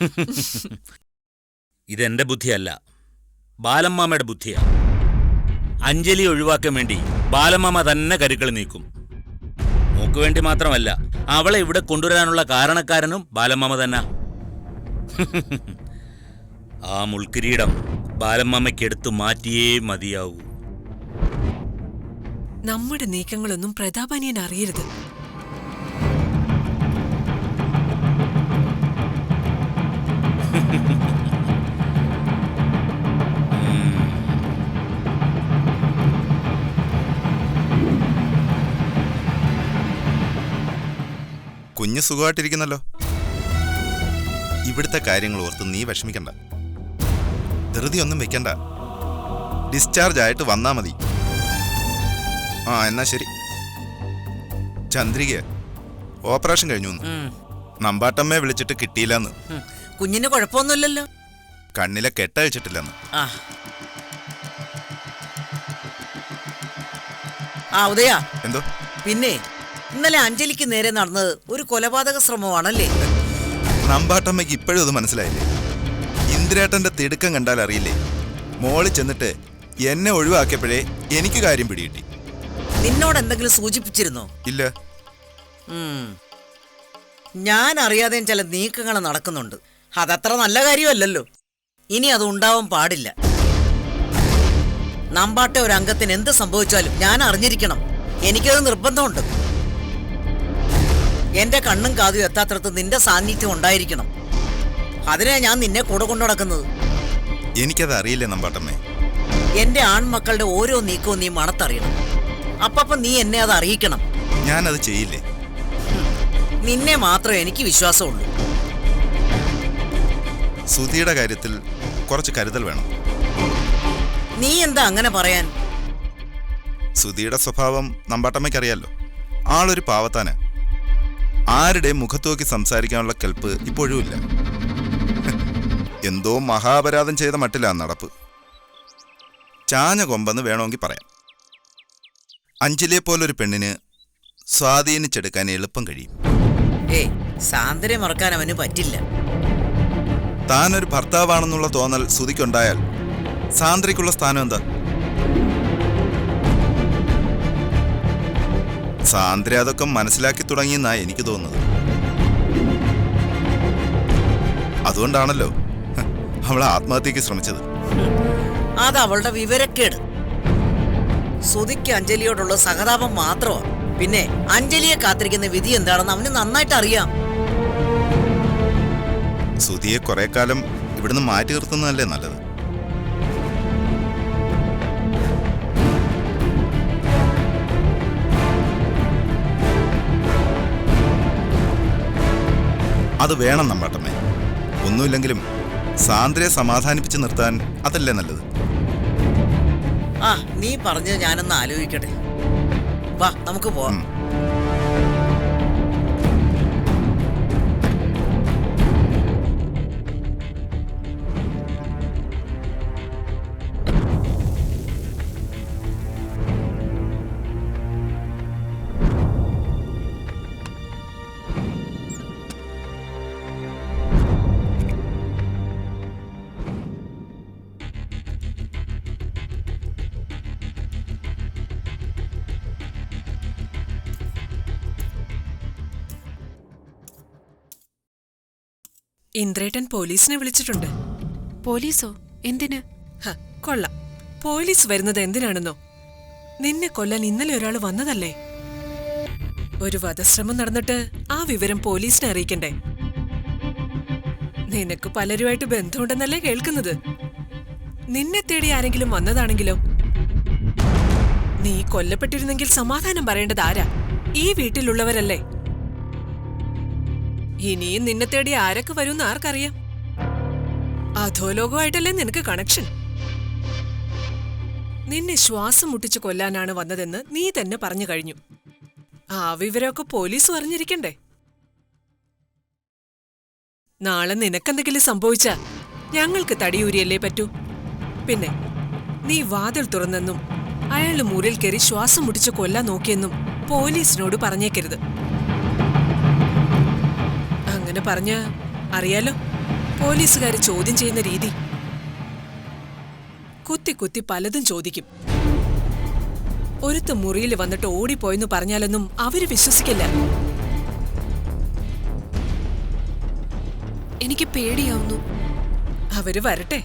ഇതെന്റെ ബുദ്ധിയല്ല. ബാലമ്മാമയുടെ ബുദ്ധിയാ. അഞ്ജലി ഒഴിവാക്കാൻ വേണ്ടി ബാലമ്മാമ തന്നെ കരുക്കൾ നീക്കും. മോക്ക് വേണ്ടി മാത്രമല്ല അവളെ ഇവിടെ കൊണ്ടുവരാനുള്ള കാരണക്കാരനും ബാലമ്മാമ തന്നെ. ആ മുൾക്കിരീടം ബാലമ്മാമയ്ക്ക് എടുത്തു മാറ്റിയേ മതിയാവൂ. നമ്മുടെ നീക്കങ്ങളൊന്നും പ്രതാപനിയൻ അറിയരുത്. കുഞ്ഞ് സുഖമായിട്ടിരിക്കുന്നല്ലോ. ഇവിടുത്തെ കാര്യങ്ങൾ ഓർത്ത് നീ വിഷമിക്കണ്ട. ധൃതി ഒന്നും വെക്കണ്ട. ഡിസ്ചാർജ് ആയിട്ട് വന്നാ മതി. ആ എന്നാ ശരി. ചന്ദ്രിക ഓപ്പറേഷൻ കഴിഞ്ഞു നമ്പാട്ടമ്മയെ വിളിച്ചിട്ട് കിട്ടിയില്ലെന്ന്. കുഞ്ഞിന് കുഴപ്പമൊന്നുമില്ലല്ലോ. കണ്ണിലെ കെട്ടഴിച്ചിട്ടില്ലെന്ന് ആ. ആ ഉദയ. എന്തോ? പിന്നെ ഇന്നലെ അഞ്ജലിക്ക് നേരെ നടന്നത് ഒരു കൊലപാതക ശ്രമമാണല്ലേ? നമ്പാട്ടമ്മയ്ക്ക് ഇപ്പോഴും അത് മനസ്സിലായില്ലേ? ഇന്ദ്രേട്ടന്റെ തിടുക്കം കണ്ടാൽ അറിയില്ലേ? മോൾ ചെന്നിട്ട് എന്നെ ഒഴിവാക്കിയപ്പോഴേ എനിക്ക് കാര്യം പിടികിട്ടി. നിന്നോട് എന്തെങ്കിലും സൂചിപ്പിച്ചിരുന്നോ? ഇല്ല. ഞാൻ അറിയാതെയും ചില നീക്കങ്ങൾ നടക്കുന്നുണ്ട്. അതത്ര നല്ല കാര്യമല്ലല്ലോ. ഇനി അത് ഉണ്ടാവാൻ പാടില്ല. നമ്പാട്ടെ ഒരു അംഗത്തിന് എന്ത് സംഭവിച്ചാലും ഞാൻ അറിഞ്ഞിരിക്കണം. എനിക്കത് നിർബന്ധമുണ്ട്. എന്റെ കണ്ണും കാതും എത്താത്തടത്ത് നിന്റെ സാന്നിധ്യം ഉണ്ടായിരിക്കണം. അതിനെ ഞാൻ നിന്നെ കൂടെ കൊണ്ടു നടക്കുന്നത്. എനിക്കത് അറിയില്ല നമ്പാട്ടമ്മേ? എന്റെ ആൺമക്കളുടെ ഓരോ നീക്കവും നീ മണത്തറിയണം. അപ്പപ്പം നീ എന്നെ അത് അറിയിക്കണം. ഞാനത് ചെയ്യില്ലേ? നിന്നെ മാത്രമേ എനിക്ക് വിശ്വാസമുള്ളൂ. സുധിയുടെ കാര്യത്തിൽ കുറച്ച് കരുതൽ വേണം. നീ എന്താ അങ്ങനെ പറയാൻ? സുധിയുടെ സ്വഭാവം നമ്പാട്ടമ്മയ്ക്ക് അറിയാലോ. ആളൊരു പാവത്താന്. ആരുടെയും മുഖത്തോക്കി സംസാരിക്കാനുള്ള കെൽപ്പ് ഇപ്പോഴും ഇല്ല. എന്തോ മഹാപരാധം ചെയ്ത മട്ടില്ല നടപ്പ്. ചാഞ്ഞ കൊമ്പെന്ന് വേണമെങ്കിൽ പറയാം. അഞ്ജലിയെ പോലൊരു പെണ്ണിന് സ്വാധീനിച്ചെടുക്കാൻ എളുപ്പം കഴിയും. ഏയ് സാന്ദ്രെ മറക്കാൻ അവന് പറ്റില്ല. താനൊരു ഭർത്താവാണെന്നുള്ള തോന്നൽ സുധിക്കുണ്ടായാൽ സാന്ദ്രയ്ക്കുള്ള സ്ഥാനം എന്താ? സാന്ദ്ര അതൊക്കെ മനസ്സിലാക്കി തുടങ്ങിയെന്നാ എനിക്ക് തോന്നുന്നത്. അതുകൊണ്ടാണല്ലോ അവൾ ആത്മഹത്യക്ക് ശ്രമിച്ചത്. അത് അവളുടെ വിവരക്കേട്. സുതിക്ക് അഞ്ജലിയോടുള്ള സഹതാപം മാത്രമാണ്. പിന്നെ അഞ്ജലിയെ കാത്തിരിക്കുന്ന വിധി എന്താണെന്ന് അവന് നന്നായിട്ട് അറിയാം സുധിയെ കുറെ കാലം ഇവിടുന്ന് മാറ്റി നിർത്തുന്നതല്ലേ നല്ലത്? അത് വേണം നമ്മട്ടമ്മേ. ഒന്നുമില്ലെങ്കിലും സാന്ദ്രയെ സമാധാനിപ്പിച്ച് നിർത്താൻ അതല്ലേ നല്ലത്? ആ നീ പറഞ്ഞത് ഞാനൊന്ന് ആലോചിക്കട്ടെ. വാ നമുക്ക് പോവാം. ഇന്ദ്രേട്ടൻ പോലീസിനെ വിളിച്ചിട്ടുണ്ട്. പോലീസോ? എന്തിന്? കൊള്ളാം. പോലീസ് വരുന്നത് എന്തിനാണെന്നോ? നിന്നെ കൊല്ലാൻ ഇന്നലെ ഒരാൾ വന്നതല്ലേ? ഒരു വധശ്രമം നടന്നിട്ട് ആ വിവരം പോലീസിനെ അറിയിക്കണ്ടേ? നിനക്ക് പലരുമായിട്ട് ബന്ധമുണ്ടെന്നല്ലേ കേൾക്കുന്നത്? നിന്നെ തേടി ആരെങ്കിലും വന്നതാണെങ്കിലോ? നീ കൊല്ലപ്പെട്ടിരുന്നെങ്കിൽ സമാധാനം പറയേണ്ടത് ആരാ? ഈ വീട്ടിലുള്ളവരല്ലേ? ഇനിയും നിന്നെ തേടി ആരൊക്കെ വരും ആർക്കറിയാം? അധോലോകമായിട്ടല്ലേ നിനക്ക് കണക്ഷൻ നിന്നെ ശ്വാസം മുട്ടിച്ച് കൊല്ലാനാണ് വന്നതെന്ന് നീ തന്നെ പറഞ്ഞു കഴിഞ്ഞു. ആ വിവരമൊക്കെ പോലീസ് അറിഞ്ഞിരിക്കണ്ടേ നാളെ നിനക്കെന്തെങ്കിലും സംഭവിച്ചാ ഞങ്ങൾക്ക് തടിയൂരിയല്ലേ പറ്റൂ? പിന്നെ നീ വാതിൽ തുറന്നെന്നും അയാൾ മുറിൽ കയറി ശ്വാസം മുട്ടിച്ച് കൊല്ലാൻ നോക്കിയെന്നും പോലീസിനോട് പറഞ്ഞേക്കരുത്. അങ്ങനെ പറഞ്ഞ അറിയാലോ? പോലീസുകാർ ചോദ്യം ചെയ്യുന്ന രീതി. കുത്തി കുത്തി പലതും ചോദിക്കും. ഒരുത്ത് മുറിയിൽ വന്നിട്ട് ഓടിപ്പോയെന്ന് പറഞ്ഞാലൊന്നും അവർ വിശ്വസിക്കില്ല. എനിക്ക് പേടിയാവുന്നു. അവർ വരട്ടെ.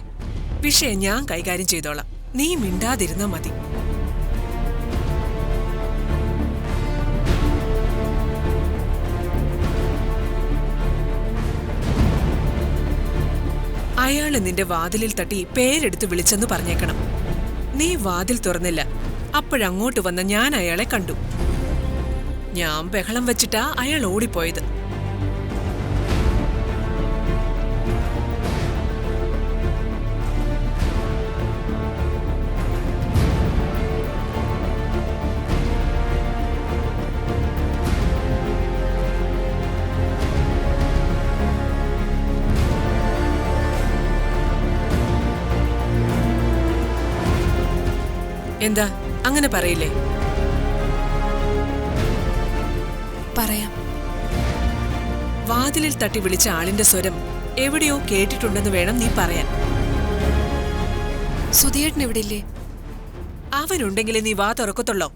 വിഷയം ഞാൻ കൈകാര്യം ചെയ്തോളാം. നീ മിണ്ടാതിരുന്നാ മതി. അയാൾ നിന്റെ വാതിലിൽ തട്ടി പേരെടുത്ത് വിളിച്ചെന്ന് പറഞ്ഞേക്കണം. നീ വാതിൽ തുറന്നില്ല. അപ്പോഴങ്ങോട്ട് വന്ന ഞാൻ അയാളെ കണ്ടു. ഞാൻ ബഹളം വെച്ചിട്ടാ അയാൾ ഓടിപ്പോയത്. എന്താ? അങ്ങനെ പറയില്ലേ? പറയാം. വാതിലിൽ തട്ടി വിളിച്ച ആളിന്റെ സ്വരം എവിടെയോ കേട്ടിട്ടുണ്ടെന്ന് വേണം നീ പറയാൻ. സുധിയേട്ടൻ എവിടെയില്ലേ? അവനുണ്ടെങ്കിലേ നീ വാ തുറക്കത്തുള്ളോ?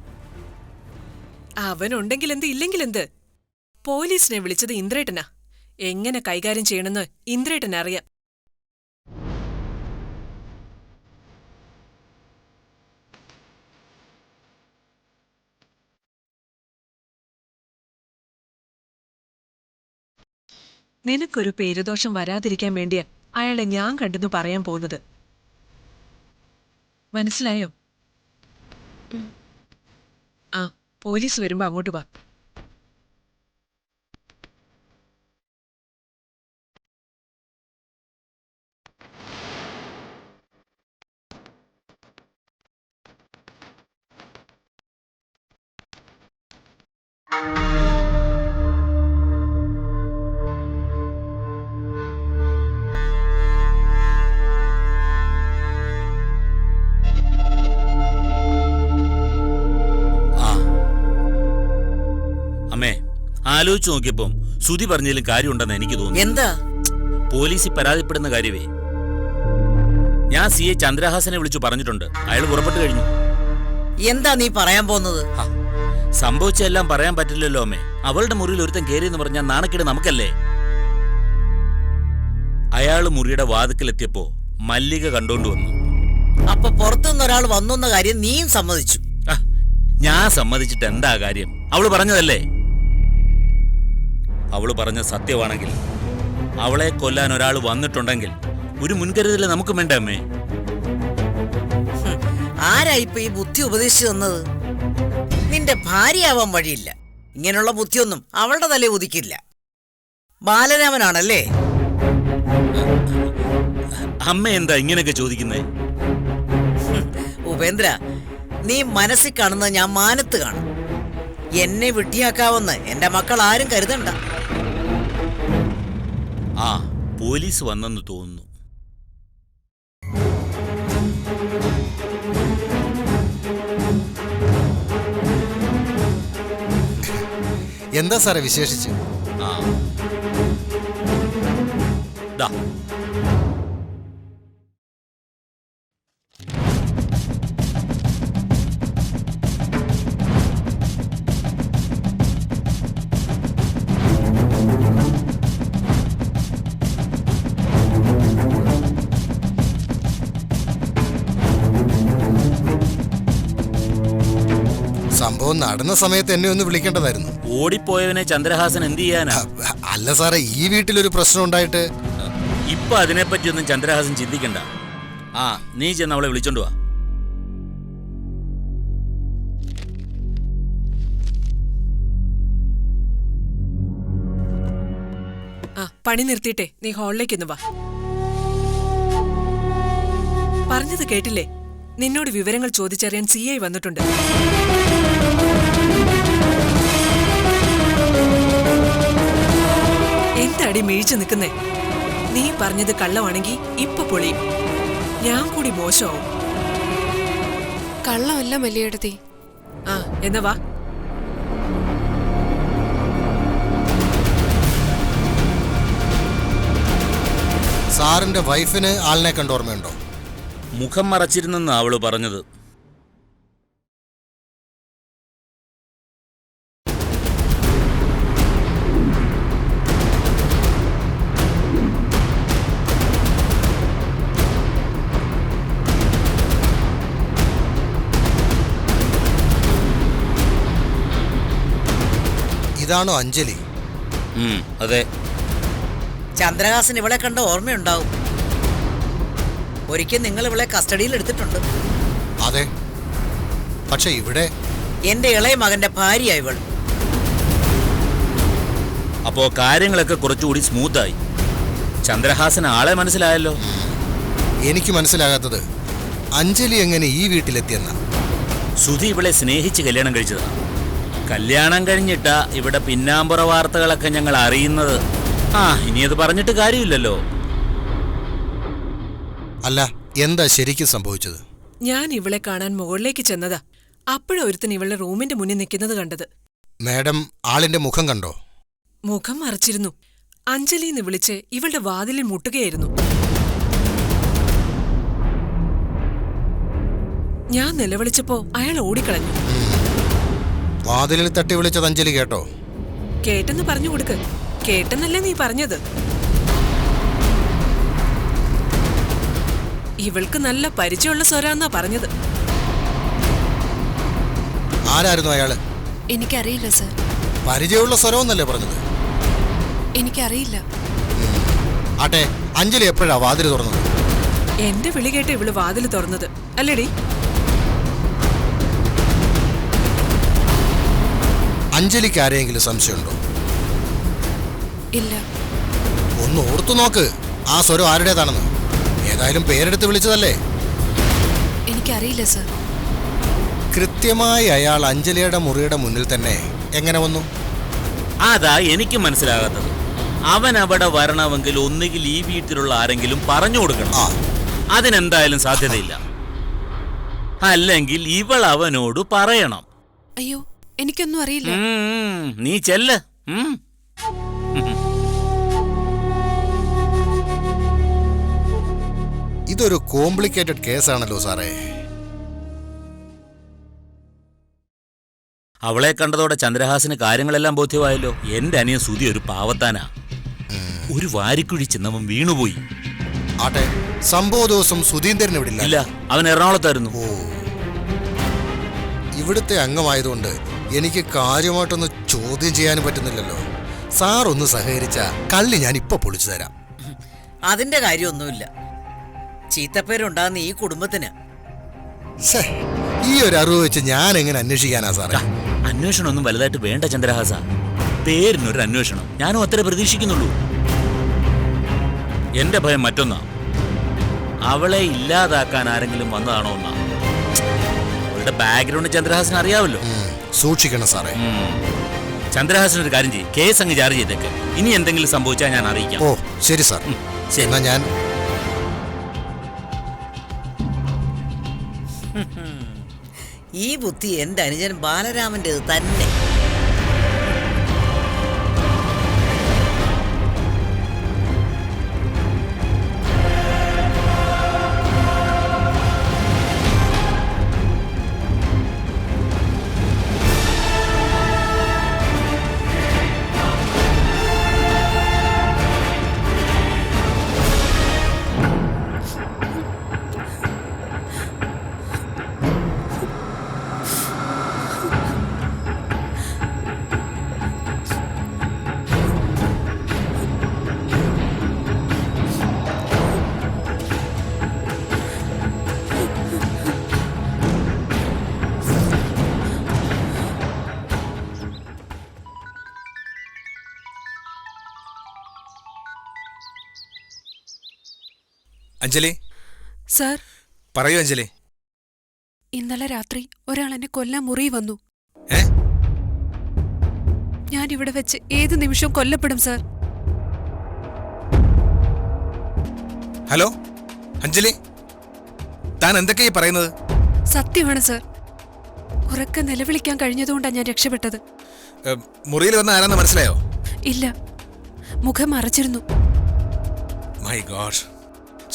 അവനുണ്ടെങ്കിൽ എന്ത് ഇല്ലെങ്കിൽ എന്ത്? പോലീസിനെ വിളിച്ചത് ഇന്ദ്രേട്ടനാ. എങ്ങനെ കൈകാര്യം ചെയ്യണമെന്ന് ഇന്ദ്രേട്ടൻ നിനക്കൊരു പേരുദോഷം വരാതിരിക്കാൻ വേണ്ടിയ അയാളെ ഞാൻ കണ്ടെന്ന് പറയാൻ പോകുന്നത്. മനസ്സിലായോ? ആ പോലീസ് വരുമ്പോ അങ്ങോട്ട് വാ. ആലോചിച്ചു നോക്കിയപ്പം ശ്രുതി പറഞ്ഞതിലും കാര്യമുണ്ടെന്ന് എനിക്ക് തോന്നി. എന്താ? പോലീസിൽ പരാതിപ്പെടുന്ന കാര്യമേ. ഞാൻ സി എ ചന്ദ്രഹാസനെ വിളിച്ചു പറഞ്ഞിട്ടുണ്ട്. അയാൾ പുറപ്പെട്ടു കഴിഞ്ഞു. എന്താ നീ പറയാൻ പോകുന്നത്? സംഭവിച്ചെല്ലാം പറയാൻ പറ്റില്ലല്ലോ അമ്മേ. അവളുടെ മുറിയിൽ ഒരുത്തൻ കയറിയെന്ന് പറഞ്ഞാൽ നാണക്കേട് നമുക്കല്ലേ? അയാൾ മുറിയുടെ വാതുക്കലെത്തിയപ്പോ മല്ലിക കണ്ടോണ്ട് വന്നു. അപ്പൊ പുറത്തുനിന്ന് ഒരാൾ വന്നു എന്ന കാര്യം നീയും സമ്മതിച്ചു. ഞാൻ സമ്മതിച്ചിട്ട് എന്താ കാര്യം? അവൾ പറഞ്ഞതല്ലേ? അവൾ പറഞ്ഞ സത്യമാണെങ്കിൽ അവളെ കൊല്ലാൻ ഒരാൾ വന്നിട്ടുണ്ടെങ്കിൽ ഒരു മുൻകരുതൽ നമുക്ക് വേണ്ട അമ്മേ? ആരാ ഇപ്പൊ ഈ ബുദ്ധി ഉപദേശിച്ചു തന്നത്? നിന്റെ ഭാര്യയാവാൻ വഴിയില്ല. ഇങ്ങനെയുള്ള ബുദ്ധിയൊന്നും അവളുടെ തലേ ഉദിക്കില്ല. ബാലരാമനാണല്ലേ? അമ്മ എന്താ ഇങ്ങനെയൊക്കെ ചോദിക്കുന്നേ? ഉപേന്ദ്ര നീ മനസ്സിൽ കാണുന്ന ഞാൻ മാനത്ത് കാണും. എന്നെ വിട്ടിയാക്കാവെന്ന് എന്റെ മക്കൾ ആരും കരുതണ്ട. ആ പോലീസ് വന്നെന്ന് തോന്നുന്നു. എന്താ സാറേ വിശേഷിച്ച്? ആ. നടന്ന സമയത്ത് എന്നെ ഒന്ന് വിളിക്കേണ്ടതായിരുന്നു. ഓടിപ്പോയവനെ ചന്ദ്രഹാസൻ എന്ത് ചെയ്യാനാ? അല്ല സാറേ ഈ വീട്ടിലൊരു പ്രശ്നം ഉണ്ടായിട്ട്. ഇപ്പൊ അതിനെപ്പറ്റിയൊന്നും ചന്ദ്രഹാസൻ ചിന്തിക്കണ്ട. ആ നീ ചെന്ന് അവളെ വിളിച്ചോണ്ട് വാ. ആ പണി നിർത്തിയിട്ടെ. നീ ഹാളിലേക്കൊന്ന് വാ. പറഞ്ഞത് കേട്ടില്ലേ? നിന്നോട് വിവരങ്ങൾ ചോദിച്ചറിയാൻ സി ഐ വന്നിട്ടുണ്ട്. എന്താടി മേഴിച്ചു നിൽക്കുന്നേ? നീ പറഞ്ഞത് കള്ളമാണെങ്കിൽ ഇപ്പൊ പൊളിയും. ഞാൻ കൂടി മോശമാവും. കള്ളമല്ല മല്ലിയെടുത്തി ആ എന്നാ വാ. സാറിന്റെ വൈഫിന് ആളിനെ കണ്ടോർമ്മയുണ്ടോ മുഖം മറച്ചിരുന്നെന്ന് അവൾ പറഞ്ഞത്. ഇതാണോ അഞ്ജലി? അതെ. ചന്ദ്രഹാസൻ ഇവളെ കണ്ട ഓർമ്മയുണ്ടാവും. ഒരിക്കൽ നിങ്ങൾ ഇവളെ കസ്റ്റഡിയിൽ എടുത്തിട്ടുണ്ട്. അതെ. പക്ഷെ ഇവിടെ എന്റെ ഇളയ മകന്റെ ഭാര്യ ഇവൾ. അപ്പോ കാര്യങ്ങളൊക്കെ കുറച്ചുകൂടി സ്മൂത്തായി. ചന്ദ്രഹാസൻ ആളെ മനസ്സിലായല്ലോ. എനിക്ക് മനസ്സിലാകാത്തത് അഞ്ജലി എങ്ങനെ ഈ വീട്ടിലെത്തിയെന്ന? സുധി ഇവളെ സ്നേഹിച്ച് കല്യാണം കഴിച്ചതാ. കല്യാണം കഴിഞ്ഞിട്ടാ ഇവിടെ പിന്നാമ്പുറ വാർത്തകളൊക്കെ ഞങ്ങൾ അറിയുന്നത്. ആ ഇനി അത് പറഞ്ഞിട്ട് കാര്യമില്ലല്ലോ. അല്ല എന്താ ശരിക്കും സംഭവിച്ചത്? ഞാൻ ഇവളെ കാണാൻ മുകളിലേക്ക് ചെന്നതാ. അപ്പോഴൊരുത്തൻ ഇവളുടെ റൂമിന്റെ മുന്നിൽ നിൽക്കുന്നത് കണ്ടത്. മാഡം ആളിന്റെ മുഖം കണ്ടോ? മുഖം മറച്ചിരുന്നു. അഞ്ജലിന്ന് വിളിച്ച് ഇവളുടെ വാതിലിൽ മുട്ടുകയായിരുന്നു. ഞാൻ നിലവിളിച്ചപ്പോ അയാൾ ഓടിക്കളഞ്ഞു. വാതിലിൽ തട്ടി വിളിച്ചത് അഞ്ജലി കേട്ടോ? കേട്ടെന്ന് പറഞ്ഞു കൊടുക്ക്. കേട്ടെന്നല്ലേ നീ പറഞ്ഞത്. ഇവൾക്ക് നല്ല പരിചയമുള്ള സ്വരാന്നാ പറഞ്ഞത്. ആരായിരുന്നു അയാൾ? എനിക്കറിയില്ല സർ. പരിചയമുള്ള സ്വരമെന്നല്ലേ പറഞ്ഞത്? എനിക്കറിയില്ല. ആട്ടെ അഞ്ജലി എപ്പോഴാ വാതിൽ തുറന്നത്? എന്റെ വിളി കേട്ട് ഇവൾ വാതിൽ തുറന്നത്. അല്ലേടി അഞ്ജലിക്ക് ആരെയെങ്കിലും സംശയമുണ്ടോ? ഇല്ല. ഒന്ന് ഓർത്തു നോക്ക്. ആ സ്വരം ആരുടേതാണെന്ന്. ഏതായാലും പേരെടുത്ത് വിളിച്ചതല്ലേ? എനിക്കറിയില്ല സർ. കൃത്യമായി അയാൾ അഞ്ജലിയുടെ മുറിയുടെ മുന്നിൽ തന്നെ എങ്ങനെ വന്നു? അതാ എനിക്ക് മനസ്സിലാകാത്തത്. അവൻ അവിടെ വരണമെങ്കിൽ ഒന്നുകിൽ ഈ വീട്ടിലുള്ള ആരെങ്കിലും പറഞ്ഞു കൊടുക്കണം. ആ. അതിനെന്തായാലും സാധ്യതയില്ല. അല്ലെങ്കിൽ ഇവൾ അവനോട് പറയണം. അയ്യോ എനിക്കൊന്നും അറിയില്ല. നീ ചെല്ല്. ഇതൊരു കോംപ്ലിക്കേറ്റഡ് കേസാണല്ലോ സാറേ. അവളെ കണ്ടതോടെ ചന്ദ്രഹാസിന് കാര്യങ്ങളെല്ലാം ബോധ്യമായല്ലോ. എന്റെ അനിയൻ സുതി ഒരു പാവത്താനാ. ഒരു വാരിക്കുഴി ചെന്നവൻ വീണുപോയി. ആട്ടെ സംഭവ ദിവസം സുധീന്ദ്രൻ ഇവിടെ ഇല്ല. ഇല്ല അവൻ എറണാകുളത്തായിരുന്നു. ഓ. ഇവിടുത്തെ അംഗമായതുകൊണ്ട് എനിക്ക് കാര്യമായിട്ടൊന്ന് ചോദ്യം ചെയ്യാനും പറ്റുന്നില്ലല്ലോ. സാർ ഒന്ന് സഹകരിച്ച കള്ളി ഞാൻ ഇപ്പൊ പൊളിച്ചു തരാം. അതിന്റെ കാര്യമൊന്നുമില്ല. ചീത്തപ്പേരുണ്ടാകുന്ന ഈ കുടുംബത്തിന്. ശ്ശേ, ഈ ഒരു അറിവ് വെച്ച് ഞാൻ എങ്ങനെ അന്വേഷിക്കാനാ സാറേ? അന്വേഷണം ഒന്നും വലുതായിട്ട് വേണ്ട ചന്ദ്രഹാസ. പേരിനൊരു അന്വേഷണം. ഞാനും അത്ര പ്രതീക്ഷിക്കുന്നുള്ളൂ. എന്റെ ഭയം മറ്റൊന്നാ. അവളെ ഇല്ലാതാക്കാൻ ആരെങ്കിലും വന്നതാണോ എന്നാ. അവളുടെ ബാക്ക്ഗ്രൗണ്ട് ചന്ദ്രഹാസന് അറിയാമല്ലോ ഉം, സൂക്ഷിക്കണം സാറേ. ചന്ദ്രഹാസൻ ഒരു കാര്യം ചെയ്യും. കേസ് അങ്ങ് ചാർജ് ചെയ്തേക്ക്. ഇനി എന്തെങ്കിലും സംഭവിച്ചാൽ ഞാൻ അറിയിക്കാം. ഓ ശരി സാർ. ശരി. എന്നാ ഞാൻ ഈ ബുദ്ധി എന്റെ അനുജൻ ബാലരാമന്റേത് തന്നെ. അഞ്ജലി? സാർ. പറയൂ അഞ്ജലി. ഇന്നലെ രാത്രി ഒരാൾ എന്നെ കൊല്ലാൻ മുറി വന്നു. ഞാൻ ഇവിടെ വെച്ച് ഏത് നിമിഷവും കൊല്ലപ്പെടും സാർ. ഹലോ? അഞ്ജലി? താൻ എന്തൊക്കെയാ പറയുന്നത്? സത്യമാണ് സാർ. ഉറക്കെ നിലവിളിക്കാൻ കഴിഞ്ഞതുകൊണ്ടാണ് ഞാൻ രക്ഷപ്പെട്ടത്. മുറിയിൽ വന്ന ആരാന്ന് മനസ്സിലായോ? ഇല്ല. മുഖം മറച്ചിരുന്നു. മൈ ഗോഡ്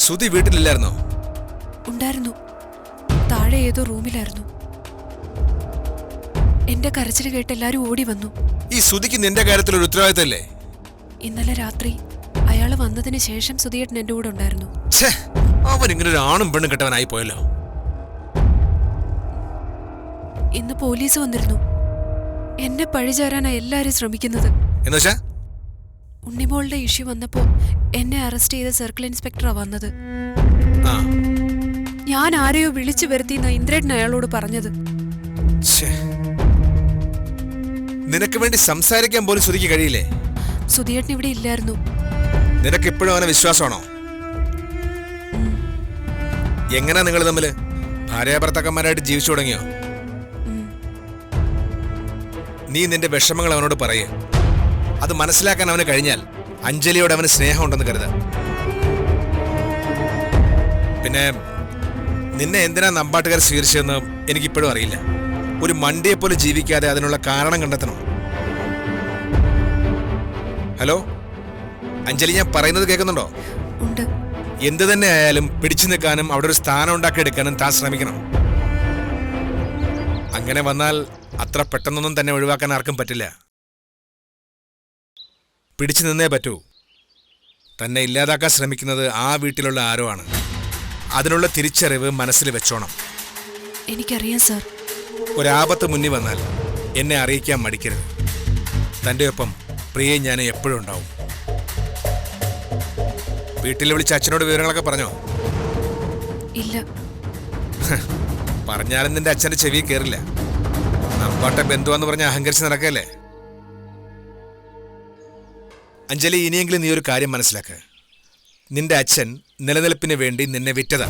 സുധി വീട്ടിലില്ലായിരുന്നോ? ഉണ്ടായിരുന്നു. താഴെ ഏതോ റൂമിലായിരുന്നു. എന്റെ കരച്ചിൽ കേട്ട് എല്ലാരും ഓടി വന്നു. ഈ സുധിക്ക് നിന്റെ കാര്യത്തിൽ ഒരു ഉത്തരവാദിത്തല്ലേ ഇന്നലെ രാത്രി അയാൾ വന്നതിന് ശേഷം സുധിയേട്ടൻ എന്റെ കൂടെ ഉണ്ടായിരുന്നു. അവൻ ഇങ്ങനെ ഒരു ആണും പെണ്ണും കെട്ടവനായി പോയല്ലോ. ഇന്ന് പോലീസ് വന്നിരുന്നു. എന്നെ പഴിചാരാനാ എല്ലാരും ശ്രമിക്കുന്നത്. എന്നുവെച്ചാ ഉണ്ണിമോളുടെ ഇഷ്യൂ വന്നപ്പോ എന്നെ അറസ്റ്റ് ചെയ്ത സർക്കിൾ ഇൻസ്പെക്ടറാ വന്നത്. ഞാൻ ആരെയോ വിളിച്ചു വരുത്തി ഇന്ദ്രേട്ടൻ അയാളോട് പറഞ്ഞത്. നിനക്ക് വേണ്ടി സംസാരിക്കാൻ പോലും സുധിക്ക് കഴിയില്ലേ? സുധിയേട്ടൻ ഇവിടെ ഇല്ലായിരുന്നു. നിനക്ക് ഇപ്പോഴും അവനെ വിശ്വാസമാണോ? എങ്ങനാ നിങ്ങൾ തമ്മിൽ? ഭാര്യ ഭർത്താക്കന്മാരായിട്ട് ജീവിച്ചു തുടങ്ങിയോ? നീ നിന്റെ വിഷമങ്ങൾ അവനോട് പറയേ. അത് മനസ്സിലാക്കാൻ അവന് കഴിഞ്ഞാൽ അഞ്ജലിയോട് അവന് സ്നേഹമുണ്ടെന്ന് കരുത. പിന്നെ നിന്നെ എന്തിനാ നമ്പാട്ടുകാർ സ്വീകരിച്ചതെന്ന് എനിക്കിപ്പോഴും അറിയില്ല. ഒരു മണ്ടിയെ പോലെ ജീവിക്കാതെ അതിനുള്ള കാരണം കണ്ടെത്തണം. ഹലോ? അഞ്ജലി ഞാൻ പറയുന്നത് കേൾക്കുന്നുണ്ടോ? എന്ത് തന്നെ ആയാലും പിടിച്ചു നിൽക്കാനും അവിടെ ഒരു സ്ഥാനം ഉണ്ടാക്കിയെടുക്കാനും താൻ ശ്രമിക്കണം. അങ്ങനെ വന്നാൽ അത്ര പെട്ടെന്നൊന്നും തന്നെ ഒഴിവാക്കാൻ ആർക്കും പറ്റില്ല. പിടിച്ചു നിന്നേ പറ്റൂ. തന്നെ ഇല്ലാതാക്കാൻ ശ്രമിക്കുന്നത് ആ വീട്ടിലുള്ള ആരോ ആണ്. അതിനുള്ള തിരിച്ചറിവ് മനസ്സിൽ വെച്ചോണം. എനിക്കറിയാം സാർ. ഒരാപത്ത് മുന്നിൽ വന്നാൽ എന്നെ അറിയിക്കാൻ മടിക്കരുത്. തന്റെ ഒപ്പം പ്രിയെ ഞാൻ എപ്പോഴും ഉണ്ടാവും. വീട്ടിൽ വിളിച്ച് അച്ഛനോട് വിവരങ്ങളൊക്കെ പറഞ്ഞോ? ഇല്ല. പറഞ്ഞാലും നിന്റെ അച്ഛന്റെ ചെവി കയറില്ല നമ്പാട്ട ബന്ധുവാന്ന് പറഞ്ഞ് അഹങ്കരിച്ച് നടക്കല്ലേ? അഞ്ജലി ഇനിയെങ്കിലും നീ ഒരു കാര്യം മനസ്സിലാക്ക്. നിന്റെ അച്ഛൻ നിലനിൽപ്പിന് വേണ്ടി നിന്നെ വിറ്റതാ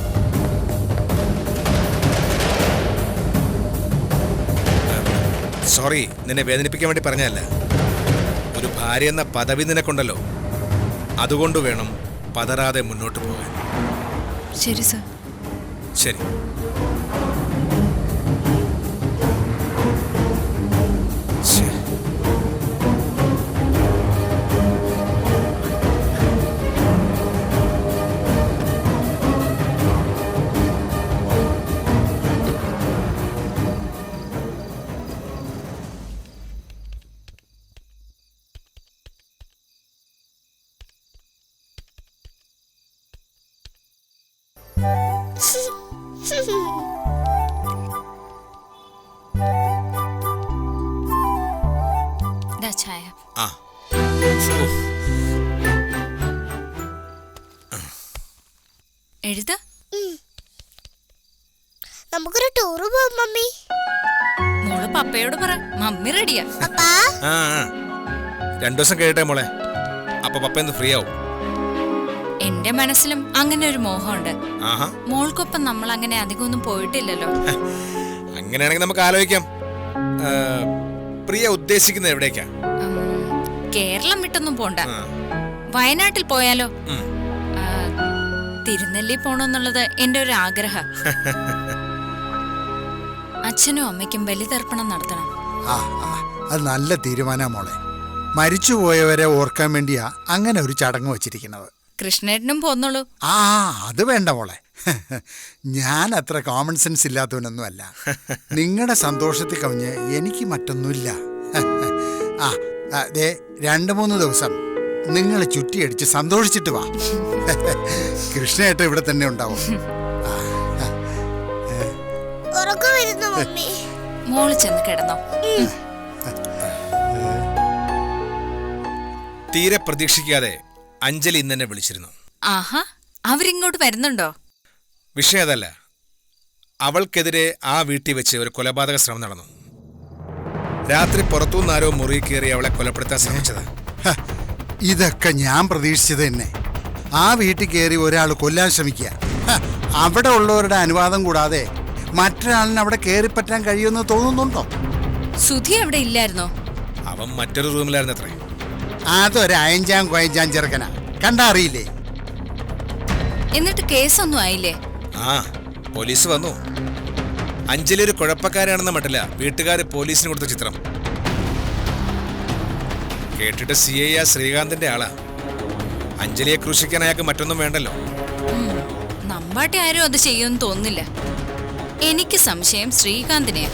സോറി നിന്നെ വേദനിപ്പിക്കാൻ വേണ്ടി പറഞ്ഞതല്ല. ഒരു ഭാര്യ എന്ന പദവി നിനക്കുണ്ടല്ലോ. അതുകൊണ്ട് വേണം പതറാതെ മുന്നോട്ട് പോകാൻ. ശരി സർ. ശരി. ആ. രണ്ടു ദിവസം കഴിയട്ടെ മോളെ. അപ്പൊ പപ്പ എന്ത് ഫ്രീ ആവും. എന്റെ മനസ്സിലും അങ്ങനെ ഒരു മോഹമുണ്ട്. ആഹാ. മോൾക്കൊപ്പം നമ്മൾ അങ്ങനെ അധികം ഒന്നും പോയിട്ടില്ലല്ലോ. അങ്ങനെയാണെങ്കിൽ നമുക്ക് ആലോചിക്കാം. ആ, പ്രിയ ഉദ്ദേശിക്കുന്നത് എവിടേക്കാ? ഉം, കേരളം വിട്ടൊന്നും പോണ്ട. ആ. വയനാട്ടിൽ പോയാലോ? ഉം. ആ, തിരുനെല്ലി പോണോന്നുള്ളത് എന്റെ ഒരു ആഗ്രഹ. അച്ഛനും അമ്മയ്ക്കും ബലിതർപ്പണം നടത്തണം. ആ ആ, അത് നല്ല തീരുമാനമാണ് മോളെ. മരിച്ചുപോയവരെ ഓർക്കാൻ വേണ്ടിയാ അങ്ങനെ ഒരു ചടങ്ങ് വെച്ചിരിക്കുന്നത്. കൃഷ്ണേട്ടനും പോന്നോളൂ. ആ അത് വേണ്ട മോളെ. ഞാൻ അത്ര കോമൺ സെൻസ് ഇല്ലാത്തവനൊന്നും അല്ല നിങ്ങളുടെ സന്തോഷത്തിൽ കവിഞ്ഞ് എനിക്ക് മറ്റൊന്നുമില്ല. ആ അതെ ദേ രണ്ട് മൂന്ന് ദിവസം നിങ്ങൾ ചുറ്റിയടിച്ച് സന്തോഷിച്ചിട്ട് വാ. കൃഷ്ണേട്ട ഇവിടെ തന്നെ ഉണ്ടാവും. മോൾ ചെന്ന് കിടന്നോ. തീരെ പ്രതീക്ഷിക്കാതെ അഞ്ജലി ഇന്ന് എന്നെ വിളിച്ചിരുന്നു. ആഹാ അവരിങ്ങോട്ട് വരുന്നുണ്ടോ? വിഷയം അതല്ല. അവൾക്കെതിരെ ആ വീട്ടിൽ വെച്ച് ഒരു കൊലപാതക ശ്രമം നടന്നു. രാത്രി പുറത്തുനിന്ന് ആരോ മുറി കയറി അവളെ കൊലപ്പെടുത്താൻ ശ്രമിച്ചത്. ഇതൊക്കെ ഞാൻ പ്രതീക്ഷിച്ചത് തന്നെ. ആ വീട്ടിൽ കയറി ഒരാൾ കൊല്ലാൻ ശ്രമിക്കുക. അവിടെ ഉള്ളവരുടെ അനുവാദം കൂടാതെ മറ്റൊരാളിന് അവിടെ കയറിപ്പറ്റാൻ കഴിയുമെന്ന് തോന്നുന്നുണ്ടോ? സുധി അവിടെ ഇല്ലായിരുന്നോ? അവൻ മറ്റൊരു റൂമിലായിരുന്നു അത്രേ അതൊരു അയഞ്ചാം കൊയഞ്ചാം ചെറുക്കനാ. കണ്ടാ അറിയില്ലേ? എന്നിട്ട് കേസൊന്നും ആയില്ലേ? ആ പോലീസ് വന്നു. അഞ്ജലി ഒരു കുഴപ്പക്കാരാണെന്ന മട്ടില്ല. വീട്ടുകാർ പോലീസിന് കൊടുത്ത ചിത്രം. കേട്ടിട്ട് സി ഐ ആ ശ്രീകാന്തിന്റെ ആളാ. അഞ്ജലിയെ ക്രൂശിക്കാൻ അയാൾക്ക് മറ്റൊന്നും വേണ്ടല്ലോ. നമ്മാട്ടെ ആരും അത് ചെയ്യുമെന്ന് തോന്നുന്നില്ല. എനിക്ക് സംശയം ശ്രീകാന്തിനെയാ.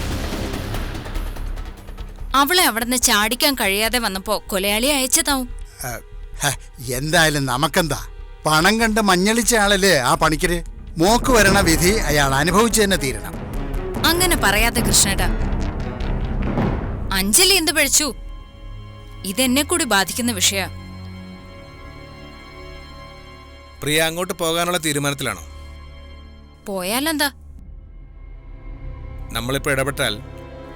അവളെ അവിടുന്ന് ചാടിക്കാൻ കഴിയാതെ വന്നപ്പോ കൊലയാളി അയച്ചതാവും. എന്തായാലും നമുക്കെന്താ? പണം കണ്ട് മഞ്ഞളിച്ച ആളല്ലേ ആ പണിക്കര്? മോക്ക് വരണ വിധി അയാൾ അനുഭവിച്ചു തന്നെ തീരണം. അങ്ങനെ പറയാതെ കൃഷ്ണേട്ടാ. അഞ്ജലി എന്ത് പഴിച്ചു ഇതെന്നെ കൂടി ബാധിക്കുന്ന വിഷയ. പ്രിയ അങ്ങോട്ട് പോകാനുള്ള തീരുമാനത്തിലാണോ? പോയാലെന്താ? നമ്മളിപ്പോ ഇടപെട്ടാൽ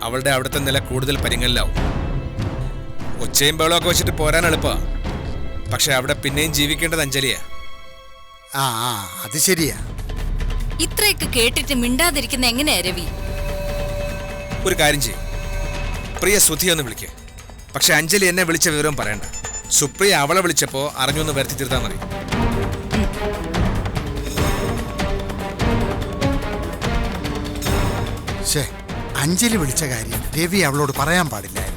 അവളുടെ അവിടുത്തെ നില കൂടുതൽ പരിങ്ങലിലാവും. ഒച്ചയും ബഹളമൊക്കെ വെച്ചിട്ട് പോരാൻ എളുപ്പാ. പക്ഷെ അവിടെ പിന്നെയും ജീവിക്കേണ്ടത് അഞ്ജലിയാ. ആ ആ അത് ശരിയാ. ഇത്രയൊക്കെ കേട്ടിട്ട് മിണ്ടാതിരിക്കുന്ന എങ്ങനെയാ രവി? ഒരു കാര്യം ചെയ്യും. പ്രിയ സുധി ഒന്ന് വിളിക്കുക പക്ഷെ അഞ്ജലി എന്നെ വിളിച്ച വിവരം പറയണ്ട. സുപ്രിയ അവളെ വിളിച്ചപ്പോ അറിഞ്ഞൊന്ന് വരുത്തി തീർത്താൽ മതി. അഞ്ജലി വിളിച്ച കാര്യം രവി അവളോട് പറയാൻ പാടില്ലായിരുന്നു.